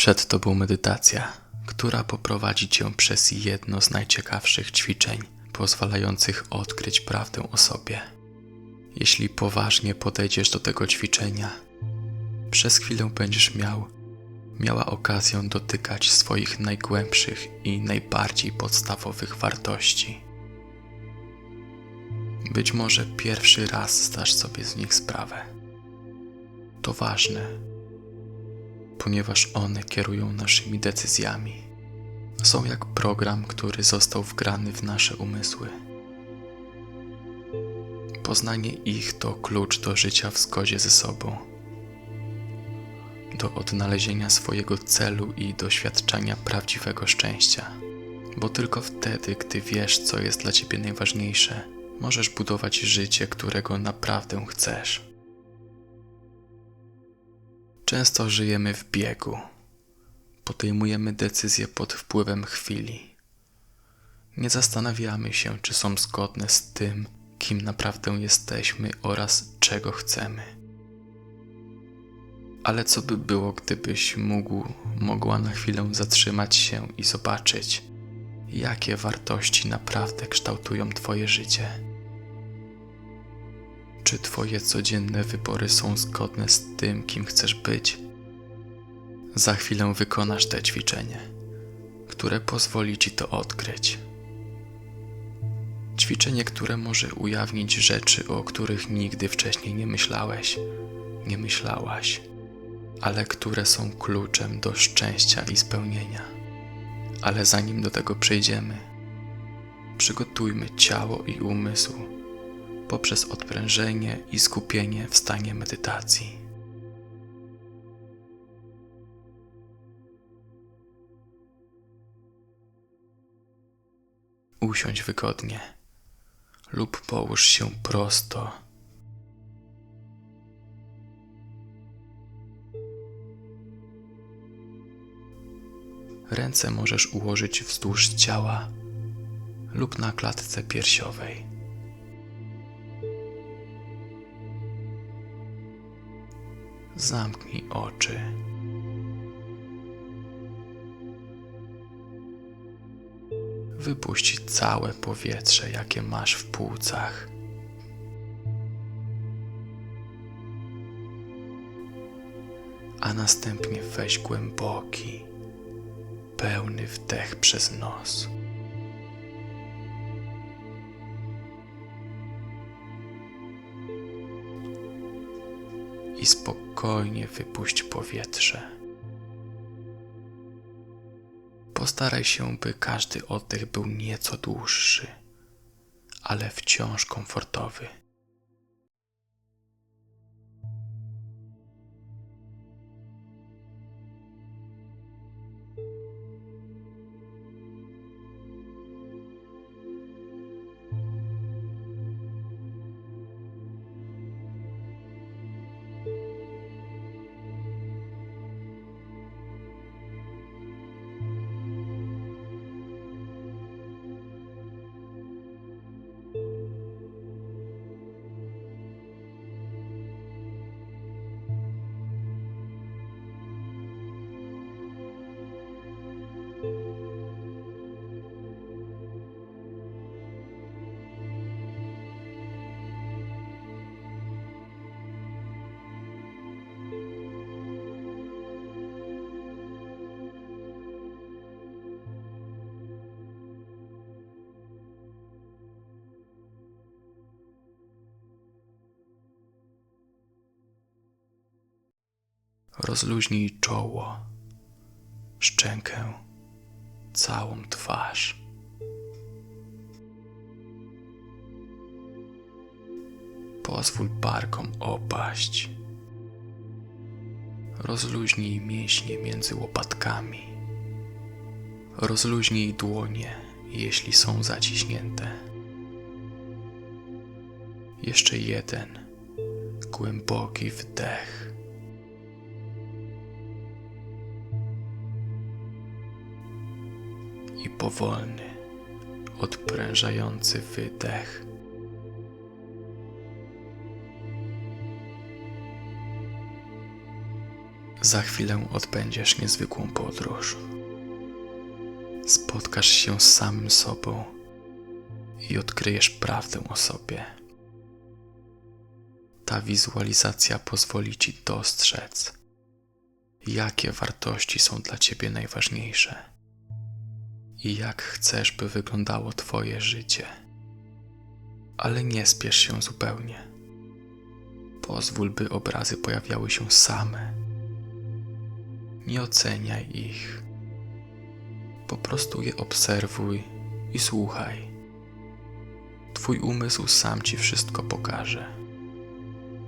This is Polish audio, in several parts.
Przed Tobą medytacja, która poprowadzi Cię przez jedno z najciekawszych ćwiczeń, pozwalających odkryć prawdę o sobie. Jeśli poważnie podejdziesz do tego ćwiczenia, przez chwilę będziesz miał, miała okazję dotykać swoich najgłębszych i najbardziej podstawowych wartości. Być może pierwszy raz zdasz sobie z nich sprawę. To ważne, ponieważ one kierują naszymi decyzjami. Są jak program, który został wgrany w nasze umysły. Poznanie ich to klucz do życia w zgodzie ze sobą, do odnalezienia swojego celu i doświadczenia prawdziwego szczęścia. Bo tylko wtedy, gdy wiesz, co jest dla ciebie najważniejsze, możesz budować życie, którego naprawdę chcesz. Często żyjemy w biegu. Podejmujemy decyzje pod wpływem chwili. Nie zastanawiamy się, czy są zgodne z tym, kim naprawdę jesteśmy oraz czego chcemy. Ale co by było, gdybyś mógł, mogła na chwilę zatrzymać się i zobaczyć, jakie wartości naprawdę kształtują Twoje życie? Czy Twoje codzienne wybory są zgodne z tym, kim chcesz być? Za chwilę wykonasz te ćwiczenie, które pozwoli Ci to odkryć. Ćwiczenie, które może ujawnić rzeczy, o których nigdy wcześniej nie myślałeś, nie myślałaś, ale które są kluczem do szczęścia i spełnienia. Ale zanim do tego przejdziemy, przygotujmy ciało i umysł poprzez odprężenie i skupienie w stanie medytacji. Usiądź wygodnie lub połóż się prosto. Ręce możesz ułożyć wzdłuż ciała lub na klatce piersiowej. Zamknij oczy. Wypuść całe powietrze, jakie masz w płucach. A następnie weź głęboki, pełny wdech przez nos. I spokojnie wypuść powietrze. Postaraj się, by każdy oddech był nieco dłuższy, ale wciąż komfortowy. Rozluźnij czoło, szczękę, całą twarz. Pozwól barkom opaść. Rozluźnij mięśnie między łopatkami. Rozluźnij dłonie, jeśli są zaciśnięte. Jeszcze jeden głęboki wdech. Powolny, odprężający wydech. Za chwilę odbędziesz niezwykłą podróż. Spotkasz się z samym sobą i odkryjesz prawdę o sobie. Ta wizualizacja pozwoli ci dostrzec, jakie wartości są dla ciebie najważniejsze i jak chcesz, by wyglądało Twoje życie. Ale nie spiesz się zupełnie. Pozwól, by obrazy pojawiały się same. Nie oceniaj ich. Po prostu je obserwuj i słuchaj. Twój umysł sam ci wszystko pokaże.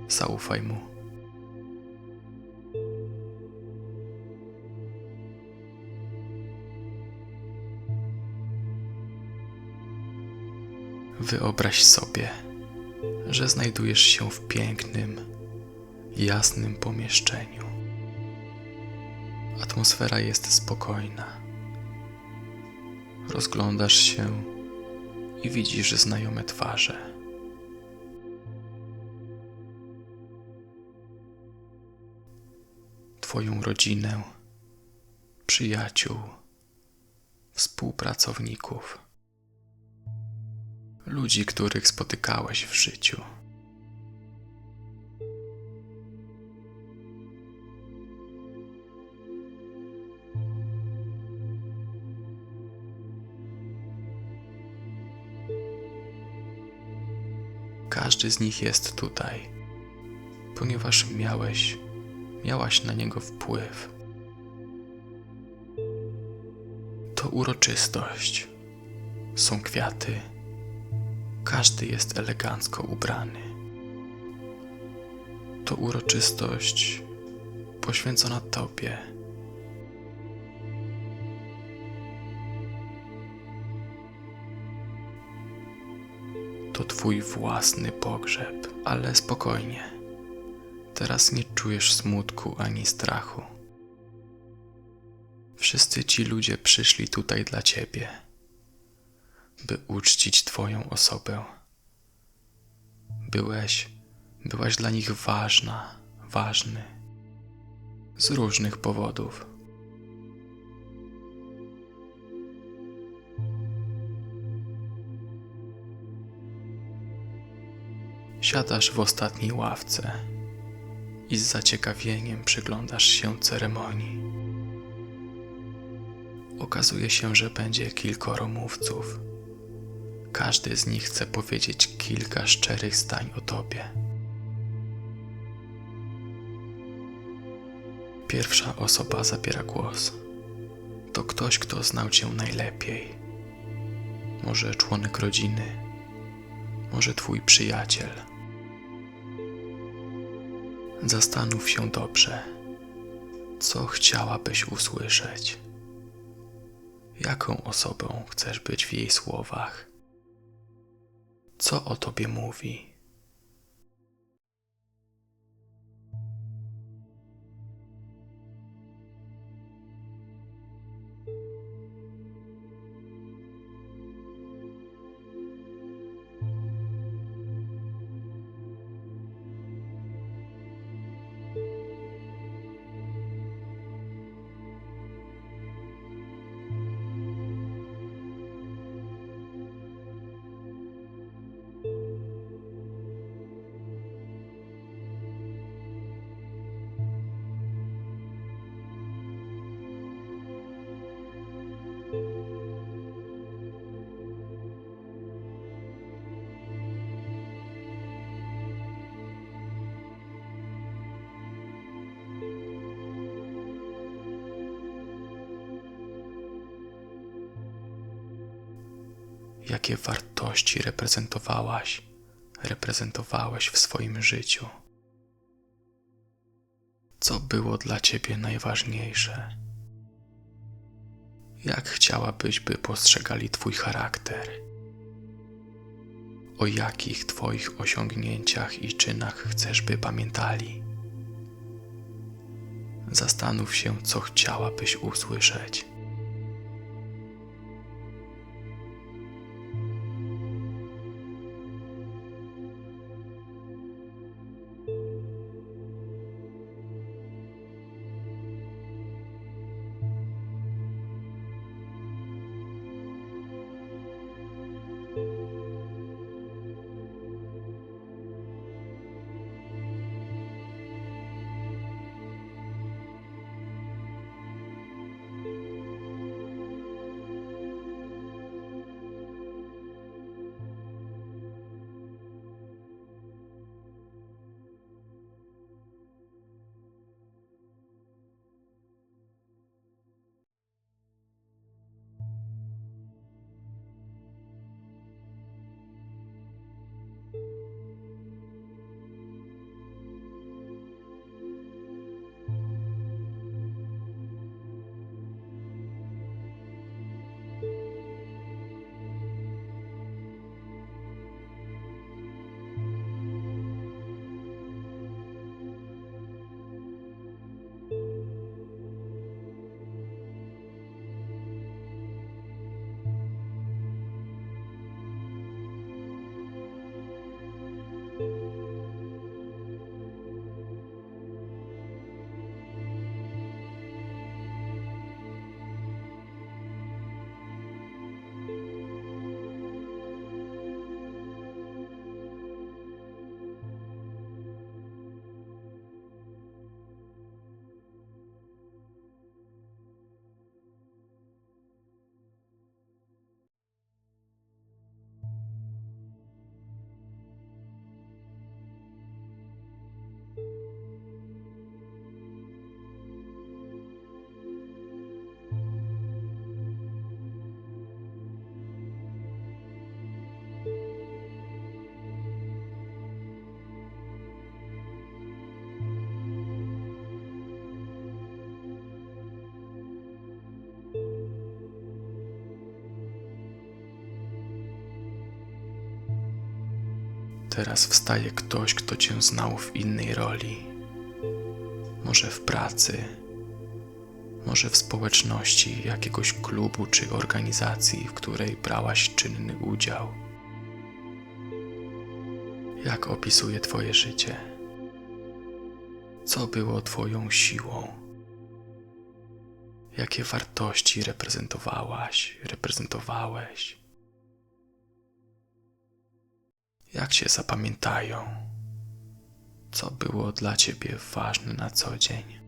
Zaufaj mu. Wyobraź sobie, że znajdujesz się w pięknym, jasnym pomieszczeniu. Atmosfera jest spokojna. Rozglądasz się i widzisz znajome twarze. Twoją rodzinę, przyjaciół, współpracowników ludzi, których spotykałeś w życiu. Każdy z nich jest tutaj, ponieważ miałeś, miałaś na niego wpływ. To uroczystość. Są kwiaty każdy jest elegancko ubrany. To uroczystość poświęcona Tobie. To Twój własny pogrzeb, ale spokojnie. Teraz nie czujesz smutku ani strachu. Wszyscy ci ludzie przyszli tutaj dla Ciebie by uczcić Twoją osobę. Byłeś, byłaś dla nich ważna, ważny, z różnych powodów. Siadasz w ostatniej ławce i z zaciekawieniem przyglądasz się ceremonii. Okazuje się, że będzie kilkoro mówców każdy z nich chce powiedzieć kilka szczerych zdań o Tobie. Pierwsza osoba zabiera głos. To ktoś, kto znał Cię najlepiej. Może członek rodziny, może Twój przyjaciel. Zastanów się dobrze, co chciałabyś usłyszeć. Jaką osobą chcesz być w jej słowach? Co o tobie mówi. Jakie wartości reprezentowałaś, reprezentowałeś w swoim życiu. Co było dla ciebie najważniejsze? Jak chciałabyś, by postrzegali Twój charakter? O jakich Twoich osiągnięciach i czynach chcesz, by pamiętali? Zastanów się, co chciałabyś usłyszeć. Teraz wstaje ktoś, kto cię znał w innej roli. Może w pracy, może w społeczności jakiegoś klubu czy organizacji, w której brałaś czynny udział. Jak opisuje Twoje życie? Co było Twoją siłą? Jakie wartości reprezentowałaś, reprezentowałeś? Jak się zapamiętają? Co było dla Ciebie ważne na co dzień?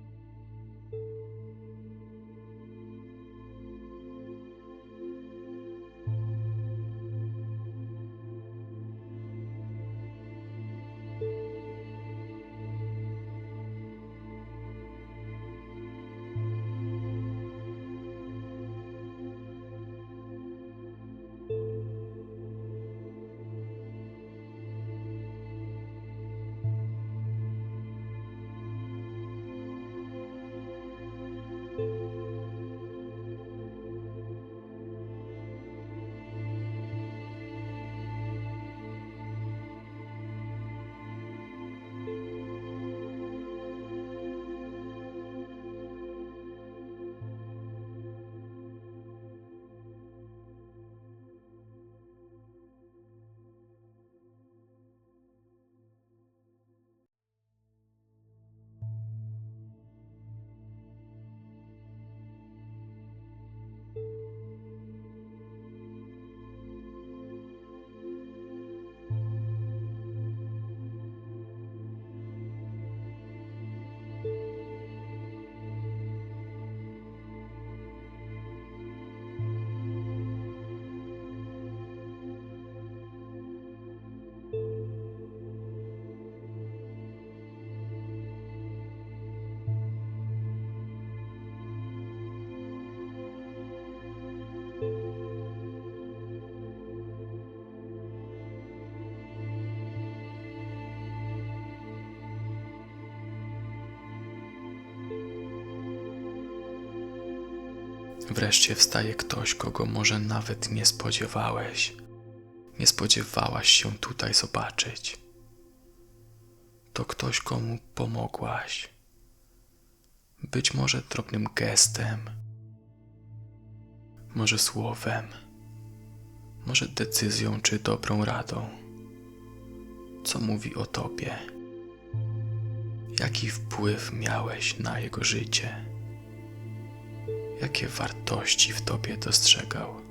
Wreszcie wstaje ktoś, kogo może nawet nie spodziewałeś. Nie spodziewałaś się tutaj zobaczyć. To ktoś, komu pomogłaś. Być może drobnym gestem, może słowem, może decyzją czy dobrą radą. Co mówi o tobie? Jaki wpływ miałeś na jego życie? Jakie wartości w tobie dostrzegał.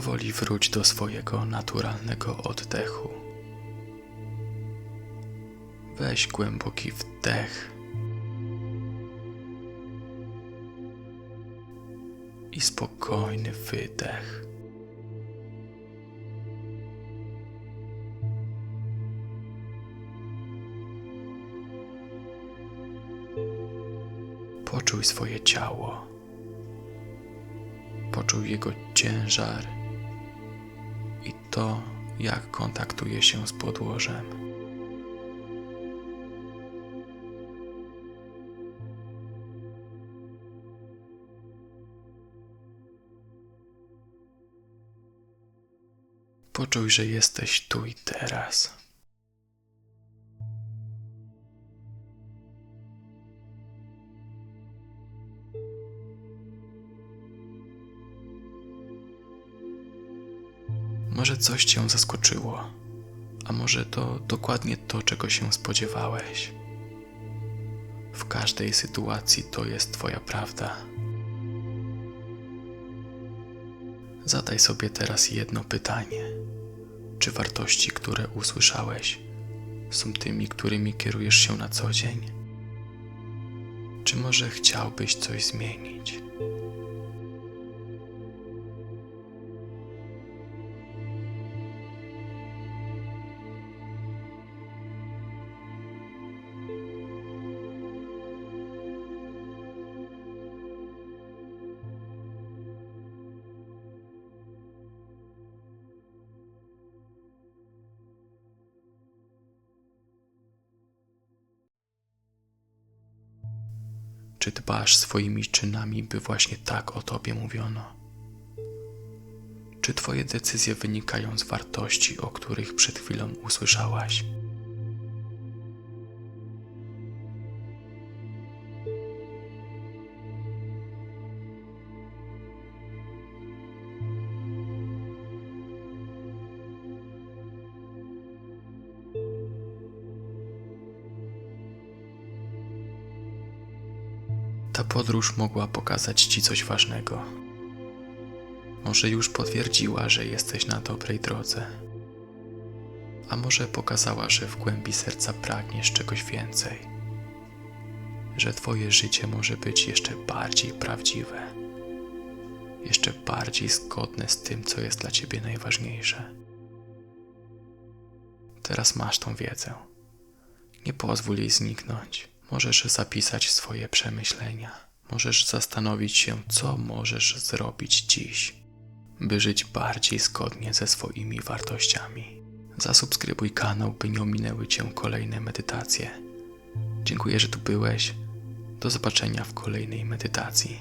Powoli wróć do swojego naturalnego oddechu. Weź głęboki wdech i spokojny wydech. Poczuj swoje ciało. Poczuj jego ciężar to, jak kontaktuje się z podłożem. Poczuj, że jesteś tu i teraz. Coś cię zaskoczyło, a może to dokładnie to, czego się spodziewałeś. W każdej sytuacji to jest Twoja prawda. Zadaj sobie teraz jedno pytanie: czy wartości, które usłyszałeś, są tymi, którymi kierujesz się na co dzień? Czy może chciałbyś coś zmienić? Czy dbasz swoimi czynami, by właśnie tak o tobie mówiono? Czy twoje decyzje wynikają z wartości, o których przed chwilą usłyszałaś? Podróż mogła pokazać ci coś ważnego. Może już potwierdziła, że jesteś na dobrej drodze. A może pokazała, że w głębi serca pragniesz czegoś więcej. Że Twoje życie może być jeszcze bardziej prawdziwe. Jeszcze bardziej zgodne z tym, co jest dla Ciebie najważniejsze. Teraz masz tą wiedzę. Nie pozwól jej zniknąć. Możesz zapisać swoje przemyślenia. Możesz zastanowić się, co możesz zrobić dziś, by żyć bardziej zgodnie ze swoimi wartościami. Zasubskrybuj kanał, by nie ominęły Cię kolejne medytacje. Dziękuję, że tu byłeś. Do zobaczenia w kolejnej medytacji.